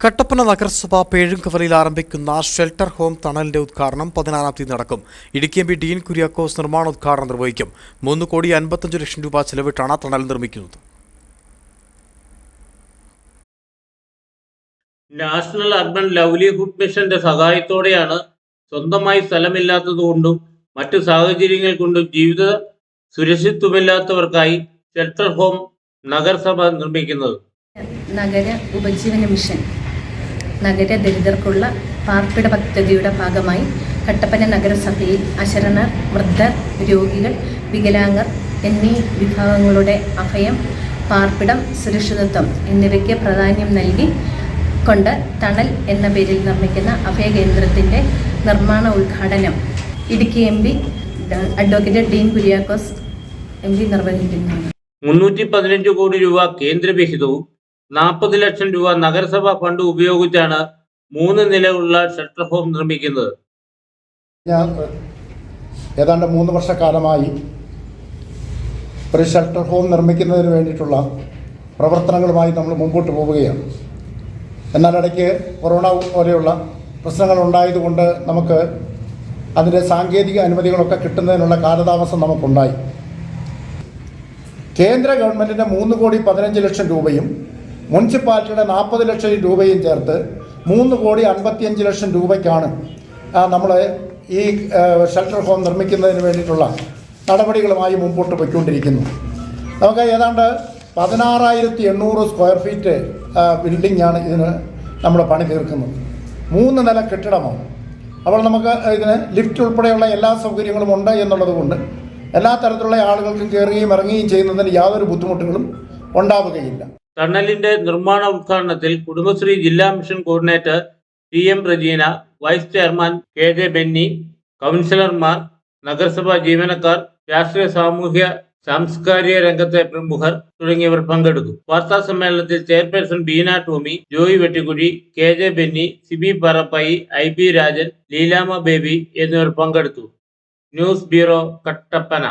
കട്ടപ്പന നഗരസഭ പേഴുംകവലയിൽ ആരംഭിക്കുന്ന shelter home തണലിന്റെ ഉദ്ഘാടനം പതിനാറാം തീയതി നടക്കും. Idukki M P Dean Kuriakose നിർമ്മാണോദ്ഘാടനം നിർവഹിക്കും. മൂന്ന് കോടി അൻപത്തഞ്ച് ലക്ഷം രൂപ ചെലവിട്ടാണ് തണൽ നിർമ്മിക്കുന്നത്. നാഷണൽ അർബൻ ലവ്ലിഹുഡ് മിഷന്റെ സഹായത്തോടെയാണ് സ്വന്തമായി സ്ഥലമില്ലാത്തതുകൊണ്ടും മറ്റു സാഹചര്യങ്ങൾ കൊണ്ടും ജീവിത സുരക്ഷിത്വമില്ലാത്തവർക്കായി ഷെൽട്ടർ ഹോം നഗരസഭ നിർമ്മിക്കുന്നത്. നഗര ഉപജീവന മിഷൻ. നഗര ദരിദ്രർക്കുള്ള പാർപ്പിട പദ്ധതിയുടെ ഭാഗമായി കട്ടപ്പന നഗരസഭയിൽ അശരണർ വൃദ്ധർ രോഗികൾ വികലാംഗർ എന്നീ വിഭാഗങ്ങളുടെ അഭയം പാർപ്പിടം സുരക്ഷിതത്വം എന്നിവയ്ക്ക് പ്രാധാന്യം നൽകി കൊണ്ട് തണൽ എന്ന പേരിൽ നിർമ്മിക്കുന്ന അഭയ കേന്ദ്രത്തിന്റെ നിർമ്മാണ ഉദ്ഘാടനം Idukki M P advocate Dean Kuriakose M P നിർവഹിക്കുന്നു. മുന്നൂറ്റി പതിനഞ്ച് കോടി രൂപ കേന്ദ്രവിഹിതവും നാൽപ്പത് ലക്ഷം രൂപ നഗരസഭാ ഫണ്ട് ഉപയോഗിച്ചാണ് മൂന്ന് നിലയുള്ള ഷെൽട്ടർ ഹോം നിർമ്മിക്കുന്നത്. ഞാൻ ഏതാണ്ട് മൂന്ന് വർഷക്കാലമായി ഒരു ഷെൽട്ടർ ഹോം നിർമ്മിക്കുന്നതിന് വേണ്ടിയിട്ടുള്ള പ്രവർത്തനങ്ങളുമായി നമ്മൾ മുമ്പോട്ട് പോവുകയാണ്. എന്നാൽ ഇടയ്ക്ക് കൊറോണ പോലെയുള്ള പ്രശ്നങ്ങൾ ഉണ്ടായതുകൊണ്ട് നമുക്ക് അതിന്റെ സാങ്കേതിക അനുമതികളൊക്കെ കിട്ടുന്നതിനുള്ള കാലതാമസം നമുക്കുണ്ടായി. കേന്ദ്ര ഗവൺമെന്റിന്റെ മൂന്ന് കോടി പതിനഞ്ച് ലക്ഷം രൂപയും മുനിസിപ്പാലിറ്റിയുടെ നാൽപ്പത് ലക്ഷം രൂപയും ചേർത്ത് മൂന്ന് കോടി അൻപത്തിയഞ്ച് ലക്ഷം രൂപയ്ക്കാണ് നമ്മൾ ഈ ഷെൽട്ടർ ഹോം നിർമ്മിക്കുന്നതിന് വേണ്ടിയിട്ടുള്ള നടപടികളുമായി മുമ്പോട്ട് പോയിക്കൊണ്ടിരിക്കുന്നു. നമുക്ക് ഏതാണ്ട് പതിനാറായിരത്തി എണ്ണൂറ് സ്ക്വയർ ഫീറ്റ് ബിൽഡിംഗ് ആണ് ഇതിന് നമ്മൾ പണി തീർക്കുന്നത്. മൂന്ന് നില കെട്ടിടമാണ്. അപ്പോൾ നമുക്ക് ഇതിന് ലിഫ്റ്റ് ഉൾപ്പെടെയുള്ള എല്ലാ സൗകര്യങ്ങളും ഉണ്ട് എന്നുള്ളത് കൊണ്ട് എല്ലാ തരത്തിലുള്ള ആളുകൾക്കും കയറുകയും ഇറങ്ങുകയും ചെയ്യുന്നതിന് യാതൊരു ബുദ്ധിമുട്ടുകളും ഉണ്ടാവുകയില്ല. ടണലിന്റെ നിർമ്മാണ ഉദ്ഘാടനത്തിൽ കുടുംബശ്രീ ജില്ലാ mission coordinator T M Rajeena vice chairman K J Benny കൗൺസിലർമാർ നഗരസഭാ ജീവനക്കാർ രാഷ്ട്രീയ സാമൂഹ്യ സാംസ്കാരിക രംഗത്തെ പ്രമുഖർ തുടങ്ങിയവർ പങ്കെടുത്തു വാർത്താ സമ്മേളനത്തിൽ chairperson Beena Tomy Joy Vettikuzhi K J Benny Siby Parappayi I B Rajan Leelamma Baby എന്നിവർ പങ്കെടുത്തു. News bureau Kattappana.